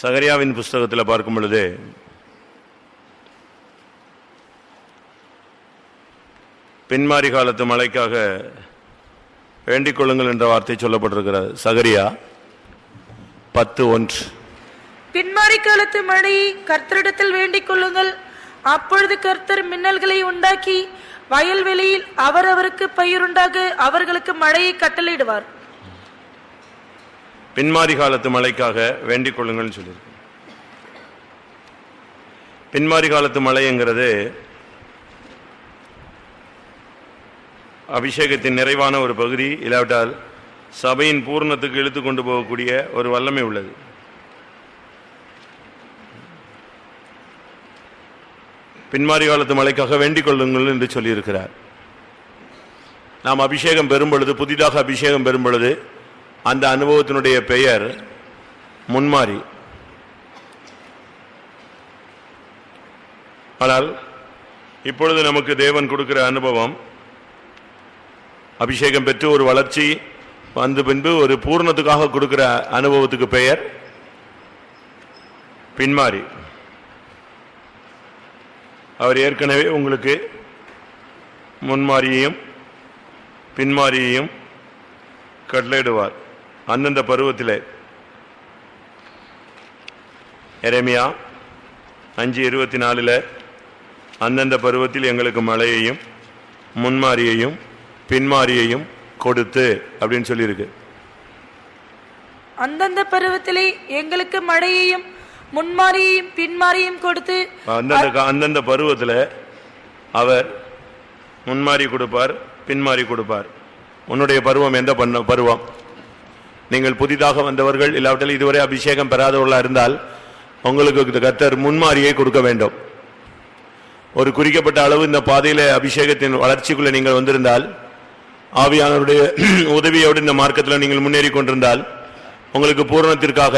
சகரியாவின் புஸ்தகத்தில் பார்க்கும் பொழுது பின்மாரி காலத்து மழைக்காக வேண்டிக் கொள்ளுங்கள் என்ற வார்த்தை சொல்லப்பட்டிருக்கிறது சகரியா பத்து ஒன்று. பின்மாரி காலத்து மழையை கர்த்தரிடத்தில் வேண்டிக் கொள்ளுங்கள். அப்பொழுது கர்த்தர் மின்னல்களை உண்டாக்கி வயல்வெளியில் அவரவருக்கு பயிருண்டாக அவர்களுக்கு மழையை கட்டளையிடுவார். பின்மாரி காலத்து மழைக்காக வேண்டிக் கொள்ளுங்கள்னு சொல்லியிருக்கு. பின்மாரி காலத்து மழைங்கிறது அபிஷேகத்தின் நிறைவான ஒரு பகுதி இல்லாவிட்டால் சபையின் பூர்ணத்துக்கு இழுத்து கொண்டு போகக்கூடிய ஒரு வல்லமை உள்ளது. பின்மாரி காலத்து மழைக்காக வேண்டிக் கொள்ளுங்கள் என்று சொல்லியிருக்கிறார். நாம் அபிஷேகம் பெறும் பொழுது புதிதாக அபிஷேகம் பெறும் பொழுது அந்த அனுபவத்தினுடைய பெயர் முன்மாறி ஆனால் இப்பொழுது நமக்கு தேவன் கொடுக்கிற அனுபவம் அபிஷேகம் பெற்று ஒரு வளர்ச்சி வந்த பின்பு ஒரு பூர்ணத்துக்காக கொடுக்கிற அனுபவத்துக்கு பெயர் பின்மாறி அவர் ஏற்கனவே உங்களுக்கு முன்மாறியையும் பின்மாறியையும் கட்டளையிடுவார். அந்தந்த பருவத்திலே. எரேமியா அஞ்சு இருபத்தி நாலுல அந்தந்த பருவத்தில் எங்களுக்கு மழையையும் முன்மாரியையும் பின்மாரியையும் கொடுத்து அப்படின்னு சொல்லியிருக்கு. அந்தந்த பருவத்திலே எங்களுக்கு மழையையும் முன்மாரியையும் பின்மாரியையும் கொடுத்து அந்தந்த அந்தந்த பருவத்தில் அவர் முன்மாறி கொடுப்பார் பின்மாறி கொடுப்பார். உன்னுடைய பருவம் எந்த பண்ண பருவம் நீங்கள் புதிதாக வந்தவர்கள் இல்லாவிட்டால் இதுவரை அபிஷேகம் பெறாதவர்களாக இருந்தால் உங்களுக்கு கத்தர் கர்த்தர் முன்மாரியை கொடுக்க வேண்டும். ஒரு குறிக்கப்பட்ட அளவு இந்த பாதையில அபிஷேகத்தின் வளர்ச்சிக்குள்ள நீங்கள் வந்திருந்தால் ஆவியானவருடைய உதவியோடு இந்த மார்க்கத்தில் நீங்கள் முன்னேறி கொண்டிருந்தால் உங்களுக்கு பூரணத்திற்காக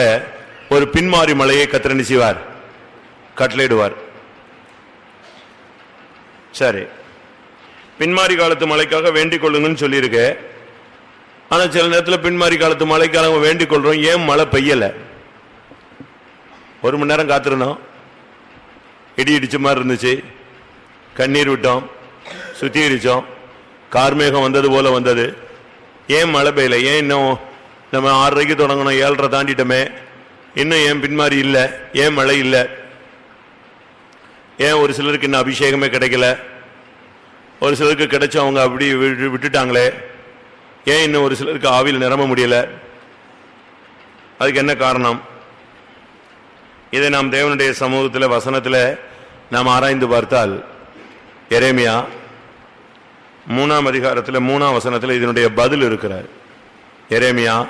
ஒரு பின்மாறி மலையை கத்திரணி செய்வார்? கட்டளையிடுவார். சரி. பின்மாறி காலத்து மலைக்காக வேண்டிக் கொள்ளுங்கன்னு சொல்லியிருக்கேன் ஆனால் சில நேரத்தில் பின்மாறி காலத்து மழைக்காலம் வேண்டிக் கொள்றோம். ஏன் மழை பெய்யலை? ஒரு மணி நேரம் காத்திருந்தோம். இடி இடிச்ச மாதிரி இருந்துச்சு. கண்ணீர் விட்டோம். சுத்திகரித்தோம் கார்மேகம் வந்தது போல வந்தது. ஏன் மழை பெய்யல? ஏன் இன்னும் நம்ம ஆறரைக்கு தொடங்கணும் ஏழரை தாண்டிட்டோமே. இன்னும் ஏன் பின்மாறி இல்லை? ஏன் மழை இல்லை? ஏன் ஒரு சிலருக்கு இன்னும் அபிஷேகமே கிடைக்கல? ஒரு சிலருக்கு கிடைச்சவங்க அப்படி விட்டு- விட்டுட்டாங்களே. ஏன் இன்னும் ஒரு சிலருக்கு ஆவியில் நிரம்ப முடியல? அதுக்கு என்ன காரணம்? இதை நாம் தேவனுடைய சமூகத்தில் வசனத்தில் நாம் ஆராய்ந்து பார்த்தால் எரேமியா மூணாம் அதிகாரத்தில் மூணாம் வசனத்தில் இதனுடைய பதில் இருக்கிறார். எரேமியா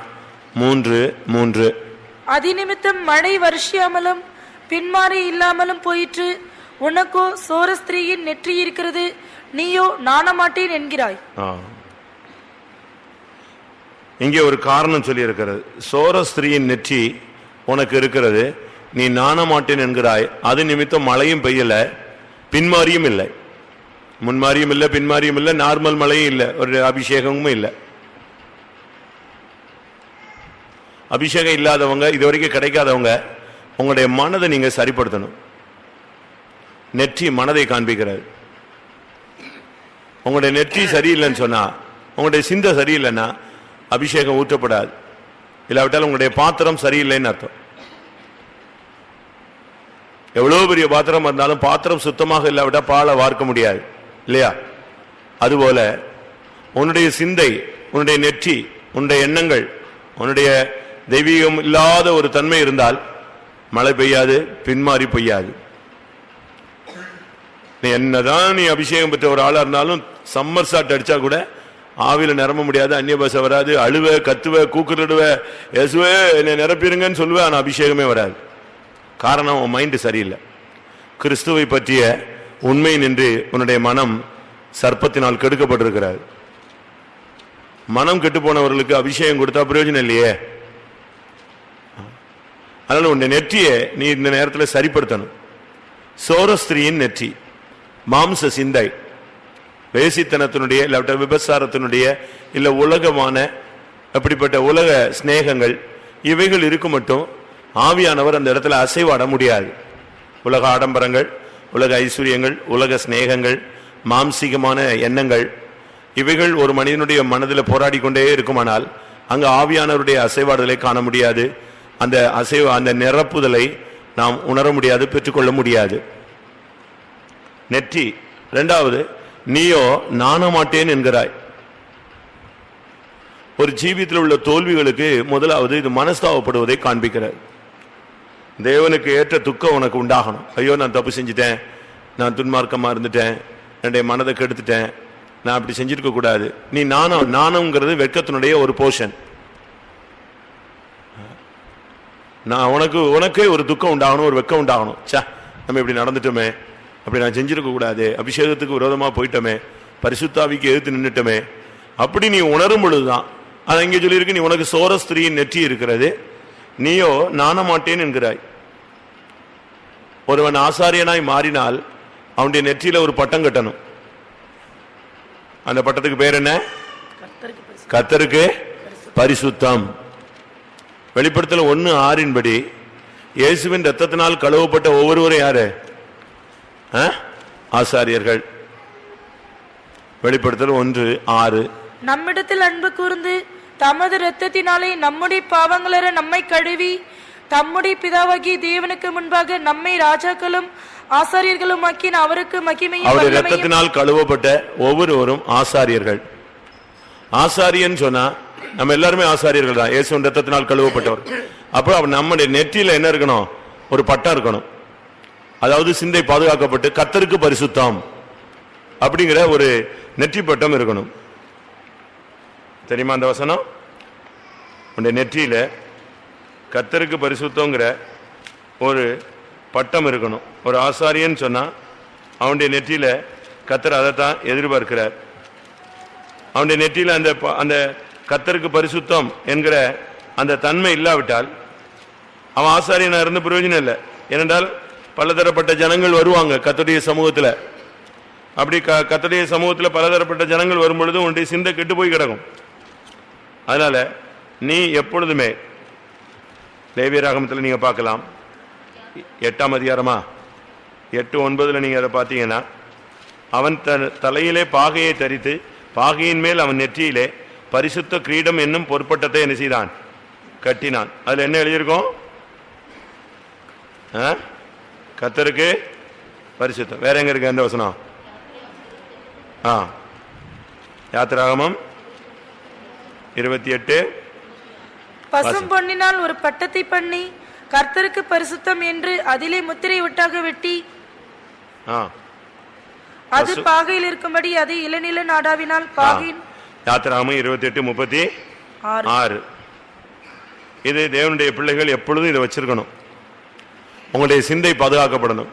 மூன்று மூன்று. அதிநிமித்தம் மழை வருஷியாமலும் பின்மாறி இல்லாமலும் போயிற்று. உனக்கோ சோரஸ்திரீயின் நெற்றி இருக்கிறது. நீயோ நாணமாட்டேன் என்கிறாய். ஆ. இங்கே ஒரு காரணம் சொல்லி இருக்கிறது சோர ஸ்திரீயின் நெற்றி உனக்கு இருக்கிறது. நீ நாணமாட்டேன் என்கிறாய். அது நிமித்தம் மழையும் பெய்யல பின்மாரியும் இல்லை. முன்மாரியும் இல்லை பின்மாரியும் இல்லை நார்மல் மழையும் இல்லை ஒரு அபிஷேகமும் இல்லை. அபிஷேகம் இல்லாதவங்க இதுவரைக்கும் கிடைக்காதவங்க உங்களுடைய மனதை நீங்க சரிப்படுத்தணும். நெற்றி மனதை காண்பிக்கிறது. உங்களுடைய நெற்றி சரியில்லைன்னு சொன்னா உங்களுடைய சிந்தை சரியில்லைன்னா அபிஷேகம் ஊற்றப்படாது. இல்லாவிட்டால் உங்களுடைய பாத்திரம் சரியில்லைன்னு அர்த்தம். எவ்வளோ பெரிய பாத்திரம் இருந்தாலும் பாத்திரம் சுத்தமாக இல்லாவிட்டால் பாலை வார்க்க முடியாது. இல்லையா? அதுபோல உன்னுடைய சிந்தை உன்னுடைய நெற்றி உன்னுடைய எண்ணங்கள் உன்னுடைய தெய்வீகம் இல்லாத ஒரு தன்மை இருந்தால் மழை பெய்யாது பின்மாறி பெய்யாது. நீ என்னதான் நீ அபிஷேகம் பெற்ற ஒரு ஆளாக இருந்தாலும் சம்மர் சாட் அடித்தா கூட ஆவியில நிரம்ப முடியாது அந்நிய பாஷை வராது. அழுவ கத்துவ கூக்குறிடுவ எசுவே என்னை நிரப்பிருங்கன்னு சொல்லுவேன் ஆனால் அபிஷேகமே வராது. காரணம் உன் மைண்டு சரியில்லை. கிறிஸ்துவை பற்றிய உண்மை நின்று உன்னுடைய மனம் சர்ப்பத்தினால் கெடுக்கப்பட்டிருக்கிறார் மனம் கெட்டு போனவர்களுக்கு அபிஷேகம் கொடுத்தா பிரயோஜனம் இல்லையே? அதனால் உன்னை நெற்றியை நீ இந்த நேரத்தில் சரிப்படுத்தணும். சோரஸ்திரியின் நெற்றி மாம்ச சிந்தை. வேசித்தனத்தினுடைய இல்லாவிட்ட விபசாரத்தினுடைய இல்ல உலகமான அப்படிப்பட்ட உலக சிநேகங்கள் இவைகள் இருக்கு மட்டும் ஆவியானவர் அந்த இடத்துல அசைவாட முடியாது. உலக ஆடம்பரங்கள் உலக ஐஸ்வர்யங்கள் உலக சிநேகங்கள் மாம்சீகமான எண்ணங்கள் இவைகள் ஒரு மனிதனுடைய மனதில் போராடி கொண்டே இருக்குமானால் அங்கு ஆவியானவருடைய அசைவாடுதலை காண முடியாது. அந்த அசைவ அந்த நிரப்புதலை நாம் உணர முடியாது பெற்றுக்கொள்ள முடியாது. நெற்றி ரெண்டாவது நீயோ நாணமாட்டேன் என்கிறாய். ஒரு ஜீவியத்தில் உள்ள தோல்விகளுக்கு முதலாவது இது மனஸ்தாவப்படுவதை காண்பிக்கிறார் தேவனுக்கு ஏற்ற துக்கம் உனக்கு உண்டாகணும். ஐயோ நான் தப்பு செஞ்சிட்டேன். நான் துன்மார்க்கமாக இருந்துட்டேன். என்னுடைய மனதை கெடுத்துட்டேன். நான் அப்படி செஞ்சிருக்க கூடாது. நீ நாணம் நாணம்ங்கிறது வெட்கத்தினுடைய ஒரு போர்ஷன். நான் உனக்கு உனக்கே ஒரு துக்கம் உண்டாகணும் ஒரு வெக்கம் உண்டாகணும். ச்சே நம்ம இப்படி நடந்துட்டோமே. அப்படி நான் செஞ்சிருக்க கூடாது. அபிஷேகத்துக்கு விரோதமா போயிட்டோமே. பரிசுத்தாவிக்கு எதிர்த்து நின்னுட்டோமே. அப்படி நீ உணரும் பொழுதுதான். அது இங்கே சொல்லியிருக்கு நீ உனக்கு சோர ஸ்திரீயின் நெற்றி இருக்கிறது. நீயோ நாண மாட்டேன் என்கிறாய். ஒருவன் ஆசாரியனாய் மாறினால் அவனுடைய நெற்றியில ஒரு பட்டம் கட்டணும். அந்த பட்டத்துக்கு பேர் என்ன? கத்தருக்கு பரிசுத்தம். வெளிப்படுத்தல ஒன்னு ஆறின்படி இயேசுவின் ரத்தத்தினால் கழுவப்பட்ட ஒவ்வொருவரும் யாரு? ஆசாரியர்கள். வெளிப்படுத்தல் ஒன்று ஆறு. நம்மிடத்தில் அன்பு கூர்ந்து தமது இரத்தத்தினாலே நம்முடைய பாவங்களற நம்மை கழுவி தம்முடைய பிதாவாகிய தேவனுக்கு முன்பாக நம்மை ராஜாக்களும் ஆசாரியர்களும் ஆக்கின அவருக்கு மகிமையும் அவருடைய ரத்தத்தினால் கழுவப்பட்ட ஒவ்வொருவரும் ஆசாரியர்கள். ஆசாரியன் சொன்னா நம்ம எல்லாருமே ஆசாரியர்கள் தான் இயேசுவின் ரத்தத்தினால் கழுவப்பட்டவர். அப்போ நம்முடைய நெற்றியில என்ன இருக்கணும்? ஒரு பட்டம் இருக்கணும். அதாவது சிந்தை பாதுகாக்கப்பட்டு கத்தருக்கு பரிசுத்தம் அப்படிங்கிற ஒரு நெற்றி பட்டம் இருக்கணும். தெரியுமா அந்த வசனம்? உடைய நெற்றியில் கத்தருக்கு பரிசுத்தங்கிற ஒரு பட்டம் இருக்கணும். ஒரு ஆசாரியன்னு சொன்னால் அவனுடைய நெற்றியில் கத்தர் அதைத்தான் எதிர்பார்க்கிறார். அவனுடைய நெற்றியில் அந்த ப- அந்த கத்தருக்கு பரிசுத்தம் என்கிற அந்த தன்மை இல்லாவிட்டால் அவன் ஆசாரியனாக இருந்து பிரயோஜனம் இல்லை. ஏனென்றால் பலதரப்பட்ட ஜனங்கள் வருவாங்க கத்துடைய சமூகத்தில். அப்படி க- கர்த்தருடைய சமூகத்தில் பலதரப்பட்ட ஜனங்கள் வரும்பொழுது உன்னுடைய சிந்தை கெட்டு போய் கிடக்கும். அதனால நீ எப்பொழுதுமே தேவியராகமத்தில் நீங்கள் பார்க்கலாம். எட்டாம் அதிகாரமா? எட்டு ஒன்பதுல நீங்கள் அதை பார்த்தீங்கன்னா அவன் த தலையிலே பாகையை தரித்து பாகையின் மேல் அவன் நெற்றியிலே பரிசுத்த கிரீடம் என்னும் பொற்பட்டத்தை என்ன செய்தான்? கட்டினான். அதில் என்ன எழுதியிருக்கோம்? ஆ? கர்த்தருக்கு பரிசுத்தம். வேற எங்க இருக்கு அந்த வசனம்? ஆ. யாத்திராகமம் இருபத்தி எட்டு. பசும் பொன்னினால் ஒரு பட்டத்தை பண்ணி கர்த்தருக்கு பரிசுத்தம் என்று அதிலே முத்திரை விட்டாக வெட்டி. ஆ. அது பாகையில் இருக்கும்படி அதை இளநில நாடாவினால் பாகையின் யாத்திராகமம் இருபத்தி எட்டு முப்பத்தி ஆறு. இது தேவனுடைய பிள்ளைகள் எப்பொழுதும் இதை வச்சிருக்கணும். உங்களுடைய சிந்தை பாதுகாக்கப்படணும்.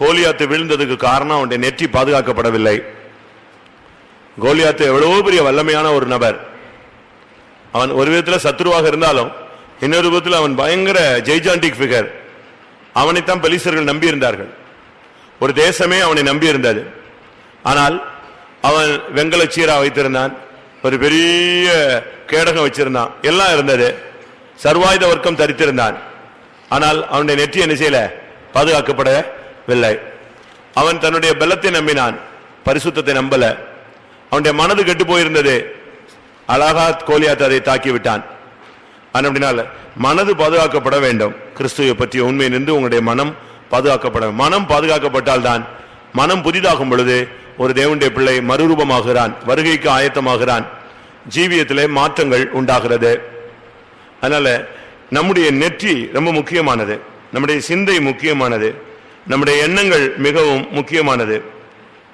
கோலியாத்து விழுந்ததுக்கு காரணம் அவனுடைய நெற்றி பாதுகாக்கப்படவில்லை. கோலியாத்து எவ்வளவோ பெரிய வல்லமையான ஒரு நபர். அவன் ஒரு விதத்தில் சத்ருவாக இருந்தாலும் இன்னொரு விதத்தில் அவன் பயங்கர ஜெய்ஜாண்டிக் ஃபிகர் அவனைத்தான் பெலிசர்கள் நம்பியிருந்தார்கள். ஒரு தேசமே அவனை நம்பியிருந்தது. ஆனால் அவன் வெங்கல சீரா வைத்திருந்தான். ஒரு பெரிய கேடகம் வச்சிருந்தான். எல்லாம் இருந்தது. சர்வாயுத வர்க்கம் தரித்திருந்தான். ஆனால் அவனுடைய நெற்றி என்ன செய்யல? பாதுகாக்கப்படவில்லை. அவன் தன்னுடைய பலத்தை நம்பினான் பரிசுத்தத்தை நம்பல. அவனுடைய மனது கெட்டு போயிருந்தது. அழகா கோலியாத் அதை தாக்கி விட்டான் அப்படினால மனது பாதுகாக்கப்பட வேண்டும். கிறிஸ்துவை பற்றிய உண்மை நின்று உங்களுடைய மனம் பாதுகாக்கப்பட மனம் பாதுகாக்கப்பட்டால் தான் மனம் புதிதாகும் பொழுது ஒரு தேவனுடைய பிள்ளை மறுரூபமாகிறான் வருகைக்கு ஆயத்தமாகிறான். ஜீவியத்திலே மாற்றங்கள் உண்டாகிறது. அதனால நம்முடைய நெற்றி ரொம்ப முக்கியமானது. நம்முடைய சிந்தை முக்கியமானது. நம்முடைய எண்ணங்கள் மிகவும் முக்கியமானது.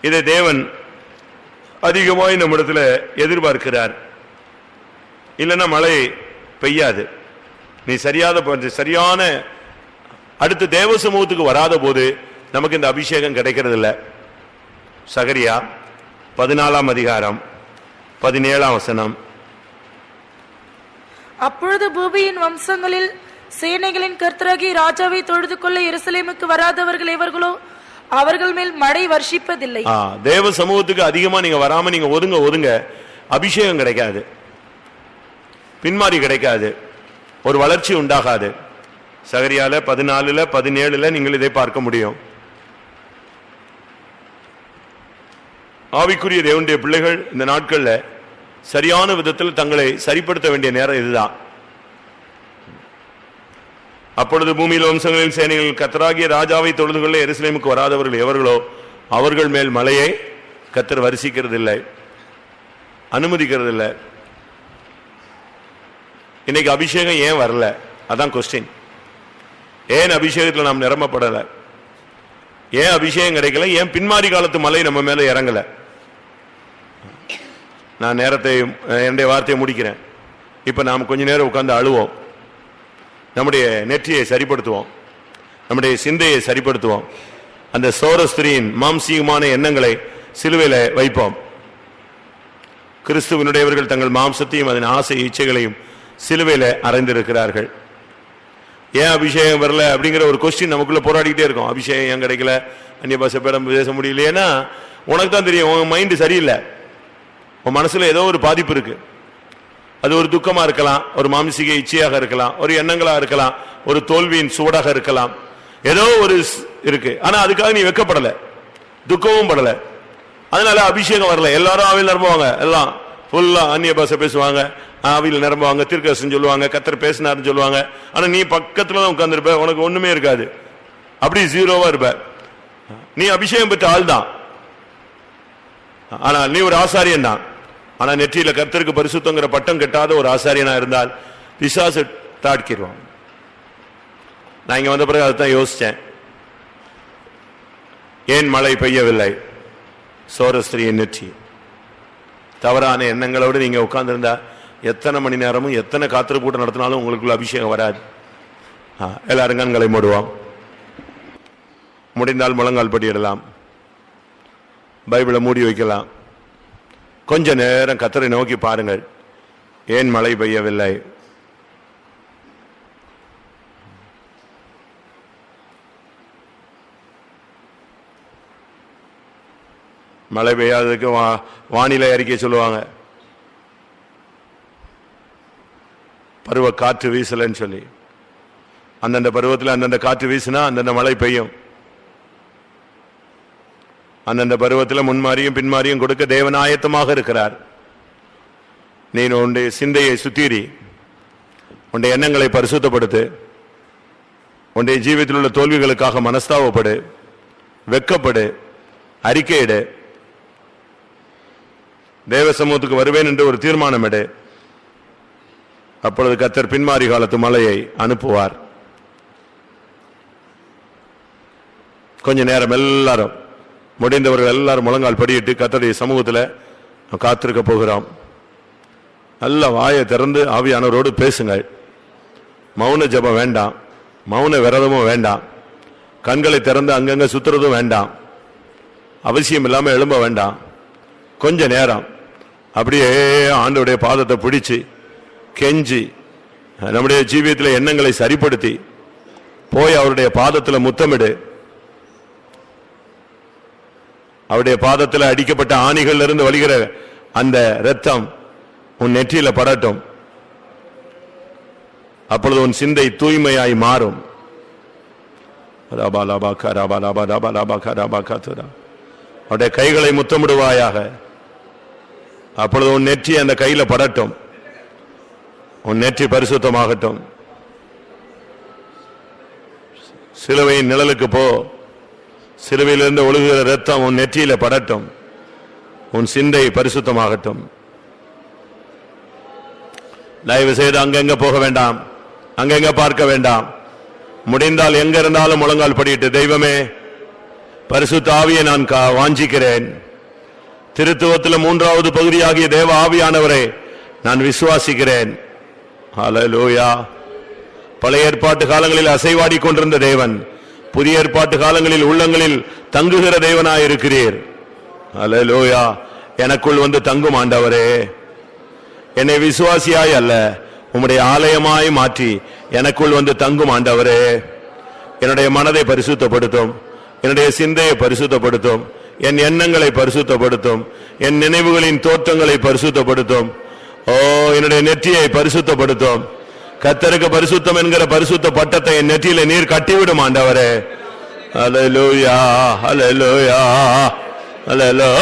இதை தேவன் அதிகமாய் நம்மிடத்தில் எதிர்பார்க்கிறார். இல்லைன்னா மழை பெய்யாது. நீ சரியாத சரியான அடுத்து தேவ சமூகத்துக்கு வராத போது நமக்கு இந்த அபிஷேகம் கிடைக்கிறது இல்லை சகரியா பதினாலாம் அதிகாரம் பதினேழாம் வசனம். அப்பொழுது பூமியின் வம்சங்களில் சேனைகளின் கர்த்தராகி ராஜாவை தொழுது கொள்ள எருசலேமுக்கு வராதவர்கள் எவர்களோ அவர்கள் மேல் மழை வர்ஷிப்பதில்லை. தேவ சமூகத்துக்கு அதிகமா நீங்க வராம நீங்க ஒதுங்க ஒதுங்க. அபிஷேகம் கிடைக்காது. பின்மாறி கிடைக்காது. ஒரு வளர்ச்சி உண்டாகாது. சகரியால பதினாலுல பதினேழுல நீங்கள் இதை பார்க்க முடியும். ஆவிக்குரிய தேவனுடைய பிள்ளைகள் இந்த நாட்கள்ல சரியான விதத்தில் தங்களை சரிப்படுத்த வேண்டிய நேரம் இதுதான். அப்பொழுது பூமியில் வம்சங்களின் சேனைகள் கத்தராகிய ராஜாவை தொழுது கொள்ள எருசலேமுக்கு வராதவர்கள் எவர்களோ அவர்கள் மேல் மலையை கத்தர் வரிசிக்கிறதில்லை அனுமதிக்கிறதில்லை. இன்னைக்கு அபிஷேகம் ஏன் வரல? அதான் கொஸ்டின் ஏன் அபிஷேகத்தில் நாம் நிரம்பப்படலை? ஏன் அபிஷேகம் கிடைக்கல? ஏன் பின்மாறி காலத்து மலை நம்ம மேலே இறங்கலை? நான் நேரத்தை என்னுடைய வார்த்தையை முடிக்கிறேன். இப்போ நாம் கொஞ்ச நேரம் உட்காந்து அழுவோம். நம்முடைய நெற்றியை சரிப்படுத்துவோம். நம்முடைய சிந்தையை சரிப்படுத்துவோம். அந்த சோரஸ்திரியின் மாம்சீகமான எண்ணங்களை சிலுவையில் வைப்போம். கிறிஸ்துவனுடையவர்கள் தங்கள் மாம்சத்தையும் அதன் ஆசை இச்சைகளையும் சிலுவையில் அறைந்திருக்கிறார்கள். ஏன் அபிஷேகம் வரல அப்படிங்கிற ஒரு கொஸ்டின் நமக்குள்ளே போராடிக்கிட்டே இருக்கும். அபிஷேகம் ஏன் கிடைக்கல? அந்நிய பாஷை பேரம் பேச முடியலையேன்னா உனக்கு தான் தெரியும் உன் மைண்டு சரியில்லை. உன் மனசுல ஏதோ ஒரு பாதிப்பு இருக்கு. அது ஒரு துக்கமா இருக்கலாம் ஒரு மாம்சிக இச்சையாக இருக்கலாம் ஒரு எண்ணங்களா இருக்கலாம் ஒரு தோல்வியின் சூடாக இருக்கலாம். ஏதோ ஒரு இருக்கு. ஆனா அதுக்காக நீ வெக்கப்படல. துக்கமும் படல. அதனால அபிஷேகம் வரல. எல்லாரும் அவையில் நிரம்புவாங்க. எல்லாம் ஃபுல்லா அந்நிய பாசை பேசுவாங்க. அவையில் நிரம்புவாங்க. திருக்கசன் சொல்லுவாங்க. கத்தர் பேசினார்னு சொல்லுவாங்க. ஆனா நீ பக்கத்தில் தான் உட்காந்துருப்ப உனக்கு ஒண்ணுமே இருக்காது. அப்படி ஜீரோவா இருப்ப. நீ அபிஷேகம் பெற்ற ஆள் தான் ஆனா நீ ஒரு ஆசாரியன் தான். ஆனா நெற்றியில கர்த்தருக்கு பரிசுத்தங்கிற பட்டம் கெட்டாத ஒரு ஆசாரியனா இருந்தால் பிசாசு தாட்கிடுவான் நான் இங்க வந்த பிறகு அதுதான் யோசிச்சேன். ஏன் மழை பெய்யவில்லை? சோரஸ்திரியின் நெற்றி. தவறான எண்ணங்களோடு நீங்க உட்கார்ந்துருந்தா எத்தனை மணி நேரமும் எத்தனை காத்திரு கூட்டம் நடத்தினாலும் உங்களுக்குள்ள அபிஷேகம் வராது. ஆ, எல்லாரும் கண்களை மூடுவோம். முடிந்தால் முழங்கால் படியிடலாம். பைபிளை மூடி வைக்கலாம். கொஞ்ச நேரம் கத்தரை நோக்கி பாருங்கள். ஏன் மழை பெய்யவில்லை? மழை பெய்யாததுக்கு வா- வானிலை அறிக்கை சொல்லுவாங்க. பருவ காற்று வீசலன்னு சொல்லி. அந்தந்த பருவத்தில் அந்தந்த காற்று வீசினா அந்தந்த மழை பெய்யும். அந்தந்த பருவத்தில் முன்மாரியும் பின்மாரியும் கொடுக்க தேவன் ஆயத்தமாக இருக்கிறார். நீ உன்னுடைய சிந்தையை சுத்தீரி. உன்னுடைய எண்ணங்களை பரிசுத்தப்படுத்து. உன்னுடைய ஜீவித்தில் உள்ள தோல்விகளுக்காக மனஸ்தாவப்படு. வெக்கப்படு. அறிக்கையிடு. தேவ சமூகத்துக்கு வருவேன் என்று ஒரு தீர்மானம் எடு அப்பொழுது கத்தர் பின்மாறி காலத்து மலையை அனுப்புவார். கொஞ்ச நேரம் எல்லாரும் முடிந்தவர்கள் எல்லாரும் முழங்கால் படியிட்டு கத்தடைய சமூகத்தில் காத்திருக்க போகிறோம். நல்ல வாயை திறந்து ஆவியானவரோடு பேசுங்கள். மௌன ஜெபம் வேண்டாம். மௌன விரதமும் வேண்டாம். கண்களை திறந்து அங்கங்கே சுத்துறதும் வேண்டாம். அவசியம் இல்லாமல் எழும்ப வேண்டாம். கொஞ்ச நேரம். அப்படியே ஆண்டவருடைய பாதத்தை பிடிச்சி கெஞ்சி நம்முடைய ஜீவியத்தில் எண்ணங்களை சரிப்படுத்தி போய் அவருடைய பாதத்தில் முத்தமிடு அவருடைய பாதத்தில் அடிக்கப்பட்ட ஆணிகள் இருந்து வழிகிற அந்த ரத்தம் உன் நெற்றியில படட்டும். அப்பொழுது உன் சிந்தை தூய்மையாய் மாறும். ராபா லாபா கா ராபா லாபா ராபா லாபா கா ராபா கா துரா. அவருடைய கைகளை முத்தமிடுவாயாக. அப்பொழுது உன் நெற்றி அந்த கையில படட்டும். உன் நெற்றி பரிசுத்தமாகட்டும். சிலுவையின் நிழலுக்கு போ. சிலுவையிலிருந்து ஒழுகுகிற ரத்தம் உன் நெற்றியில படட்டும். உன் சிந்தை பரிசுத்தமாகட்டும். தயவு செய்து அங்கங்க போக வேண்டாம். அங்கங்க பார்க்க வேண்டாம். முடிந்தால் எங்க இருந்தாலும் முழங்கால் படியிட்டு தெய்வமே பரிசுத்த ஆவியை நான் கா- வாஞ்சிக்கிறேன். திருத்துவத்தில் மூன்றாவது பகுதியாகிய தேவ ஆவியானவரை நான் விசுவாசிக்கிறேன். ஹalleluya பழைய ஏற்பாட்டு காலங்களில் அசைவாடி கொண்டிருந்த தேவன் புதிய ஏற்பாட்டு காலங்களில் உள்ளங்களில் தங்குகிற தேவனாய் இருக்கிறீர் அலலோயா எனக்குள் வந்து தங்கும் ஆண்டவரே. என்னை விசுவாசியாய் அல்ல உம்முடைய ஆலயமாய் மாற்றி எனக்குள் வந்து தங்கும் ஆண்டவரே. என்னுடைய மனதை பரிசுத்தப்படுத்தும் என்னுடைய சிந்தையை பரிசுத்தப்படுத்தும் என் எண்ணங்களை பரிசுத்தப்படுத்தும் என் நினைவுகளின் தோற்றங்களை பரிசுத்தப்படுத்தும். ஓ என்னுடைய நெற்றியை பரிசுத்தப்படுத்தும். கத்தருக்கு பரிசுத்தம் என்கிற பரிசுத்த பட்டத்தை என் நெற்றியில நீர் கட்டிவிடும் ஆண்டவரே. ஹalleluya ஹalleluya ஹalleluya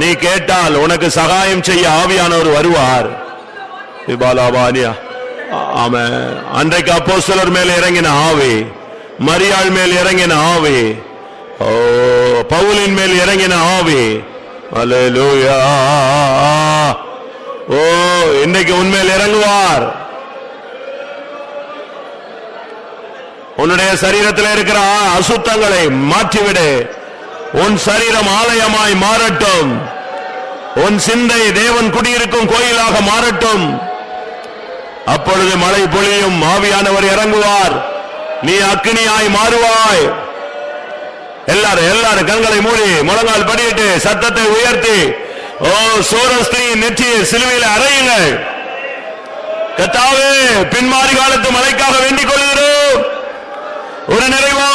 நீ கேட்டால் உனக்கு சகாயம் செய்ய ஆவியானவர் வருவார். விபாலாபானியா. ஆமா அன்றைக்கு அப்போஸ்தலர் மேல் இறங்கின ஆவி மரியாள் மேல் இறங்கின ஆவி. ஓ பவுலின் மேல் இறங்கின ஆவி. அல்லேலூயா ஓ இன்னைக்கு உண்மையில் இறங்குவார். உன்னுடைய சரீரத்தில் இருக்கிற அசுத்தங்களை மாற்றிவிடு. உன் சரீரம் ஆலயமாய் மாறட்டும். உன் சிந்தை தேவன் குடியிருக்கும் கோயிலாக மாறட்டும். அப்பொழுது மழை பொழியும் ஆவியானவர் இறங்குவார். நீ அக்கினியாய் மாறுவாய். எல்லாரும் எல்லாரும் கண்களை மூடி முழங்கால் படியிட்டு சத்தத்தை உயர்த்தி ஓ சோரஸ்திரியின் நெற்றியை சிலுவையில் அறையுங்கள். கத்தாவே பின்மாறி காலத்து மழைக்காக வேண்டிக் கொள்கிறோம். ஒரு நிறைவா